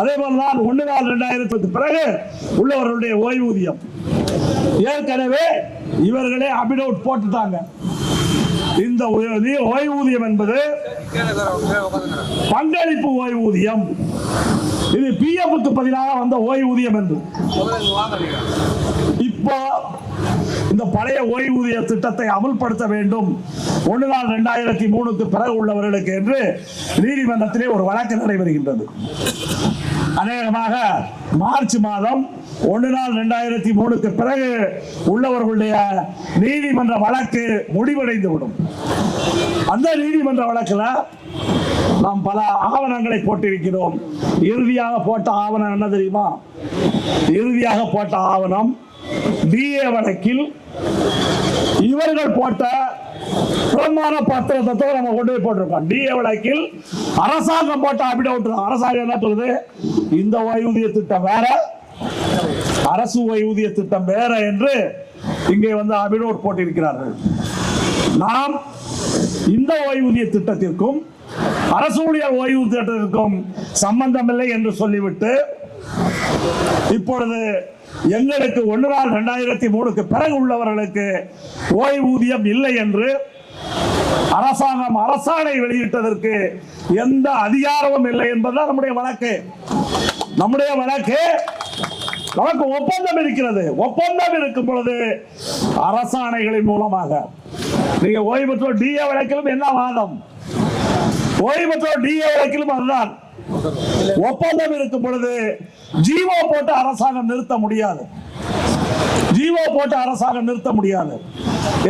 அதே போலதான் ஒன்று நாள் ரெண்டாயிரத்துக்கு பிறகு உள்ளவர்களுடைய ஓய்வூதியம். ஏற்கனவே இவர்களே அபிடவுட் போட்டுட்டாங்க. இந்த ஓய்வூதியம் என்பது பங்களிப்பு ஓய்வூதியம். இது பிஎஃப்க்கு பதிலாக வந்த ஓய்வூதியம் என்று. இப்போ இந்த பழைய ஓய்வூதிய திட்டத்தை அமல்படுத்த வேண்டும். ஒன்று நாள் ரெண்டாயிரத்தி மூணுக்கு பிறகு உள்ளவர்களுக்கு என்று நீதிமன்றத்திலே ஒரு வழக்கு நடைபெறுகின்றது. அநேகமாக மார்ச் மாதம் ஒன்று நாள் ரெண்டாயிரத்தி மூணுக்கு பிறகு உள்ளவர்களுடைய நீதிமன்ற வழக்கு முடிவடைந்து விடும் அந்த நீதிமன்ற வழக்கில் நாம் பல ஆவணங்களை போட்டிருக்கிறோம். இறுதியாக போட்ட ஆவணம் என்ன தெரியுமா? இறுதியாக போட்ட ஆவணம் டிஏ வழக்கில் இவர்கள் போட்ட பிரமாண பத்திரத்தை நம்ம கொண்டு போய் போட்டிருக்கோம். டிஏ வழக்கில் அரசாங்கம் போட்ட அபிடவுட் அரசாங்கம் என்ன சொல்லுது? இந்த ஓய்வூதிய திட்டம் வேற அரசு ஓய்வூதிய திட்டம் வேற என்று இங்கே வந்து அபினோட் போட்டிருக்கிறார்கள். நாம் இந்த ஓய்வூதிய திட்டத்திற்கும் அரசு ஊழியர் ஓய்வூதிய திட்டத்திற்கும் சம்பந்தமில்லை என்று சொல்லிவிட்டு இப்பொழுது எங்களுக்கு ஒன்று நாள் ரெண்டாயிரத்தி மூணுக்கு பிறகு உள்ளவர்களுக்கு ஓய்வூதியம் இல்லை என்று அரசாங்கம் அரசாணை வெளியிட்டதற்கு எந்த அதிகாரமும் இல்லை என்பதுதான் நம்முடைய வழக்கு. நம்முடைய வழக்கு நமக்கு ஒப்பந்தம் இருக்கிறது. ஒப்பந்தம் இருக்கும் பொழுது அரசாணைகளின் மூலமாக. நீங்க ஓய்வு பெற்றோர் டிஏ வழக்கிலும் என்ன வாதம்? ஓய்வு பெற்றோர் டிஏ வழக்கிலும் அதுதான். ஒப்பந்தம் இருக்கும் பொழுது ஜீவோ போட்டு அரசாங்கம் நிறுத்த முடியாது. ஜீவோ போட்டு அரசாங்கம் நிறுத்த முடியாது.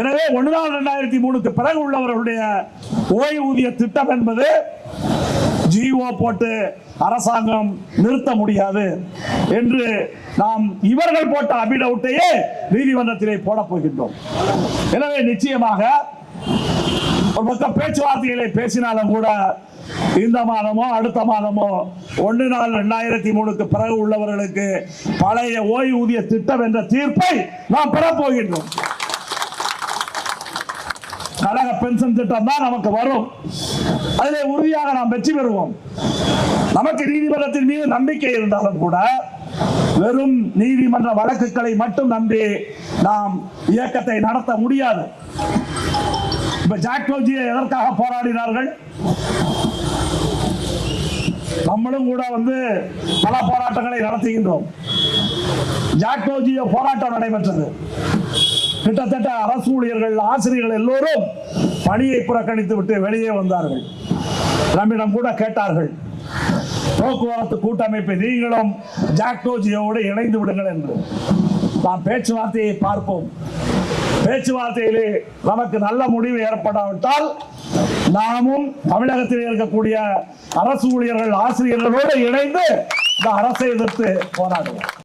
எனவே ஒன்று நாள் ரெண்டாயிரத்தி மூணுக்கு பிறகு உள்ளவர்களுடைய ஓய்வூதிய திட்டம் என்பது ஜீவோ போட்டு அரசாங்கம் நிறுத்த முடியாது என்று நாம் இவர்கள் போட்ட அபிடவுட்டையே நீதிமன்றத்திலே போடப் போகின்றோம். எனவே நிச்சயமாக ஒரு பக்கம் பேச்சுவார்த்தைகளை பேசினாலும் கூட இந்த மாதமோ அடுத்த மாதமோ ஒன்று நாள் ரெண்டாயிரத்தி மூணுக்கு பிறகு உள்ளவர்களுக்கு பழைய ஓய்வூதிய திட்டம் என்ற தீர்ப்பை நாம் பெறப்போகின்றோம் கழக பென்ஷன் திட்டம் தான் நமக்கு வரும். அதிலே உறுதியாக நாம் வெற்றி பெறுவோம். நமக்கு நீதிமன்றத்தின் மீது நம்பிக்கை இருந்தாலும் கூட வெறும் நீதிமன்ற வழக்குகளை மட்டும் நம்பி நாம் இயக்கத்தை நடத்த முடியாது. இப்ப ஜாக்டோஜியை எதற்காக போராடினார்கள்? நம்மளும் கூட வந்து பல போராட்டங்களை நடத்துகின்றோம். ஜாக்டோஜிய போராட்டம் நடைபெற்றது. கிட்டத்தட்ட அரசு ஊழியர்கள் ஆசிரியர்கள் எல்லோரும் பணியை புறக்கணித்து விட்டு வெளியே வந்தார்கள். நம்மிடம் கூட கேட்டார்கள் போக்குவரத்து கூட்டமைப்பை நீங்களும் ஜாக்டோஜியோடு இணைந்து விடுங்கள் என்று. நாம் பேச்சுவார்த்தையை பார்ப்போம். பேச்சுவார்த்தையிலே நமக்கு நல்ல முடிவு ஏற்படாவிட்டால் நாமும் தமிழகத்தில் இருக்கக்கூடிய அரசு ஊழியர்கள் ஆசிரியர்களோடு இணைந்து இந்த அரசை எதிர்த்து போராடுவோம்.